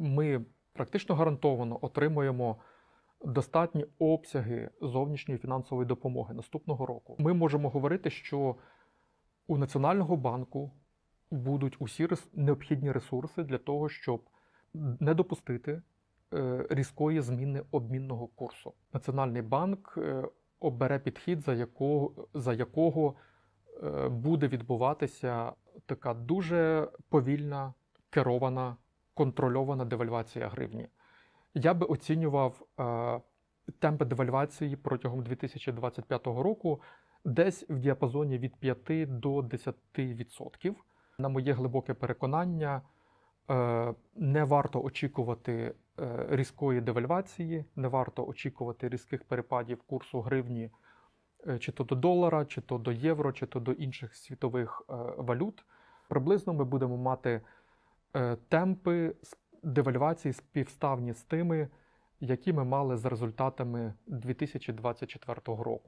ми практично гарантовано отримуємо достатні обсяги зовнішньої фінансової допомоги наступного року. Ми можемо говорити, що у Національного банку будуть усі необхідні ресурси для того, щоб не допустити е, різкої зміни обмінного курсу. Національний банк е, обере підхід, за якого, за якого е, буде відбуватися така дуже повільна, керована, контрольована девальвація гривні. Я би оцінював е, темпи девальвації протягом 2025 року десь в діапазоні від 5 до 10%. На моє глибоке переконання, е, не варто очікувати е, різкої девальвації, не варто очікувати різких перепадів курсу гривні чи то до долара, чи то до євро, чи то до інших світових валют. Приблизно ми будемо мати темпи с- девальвації співставні з тими, які ми мали за результатами 2024 року.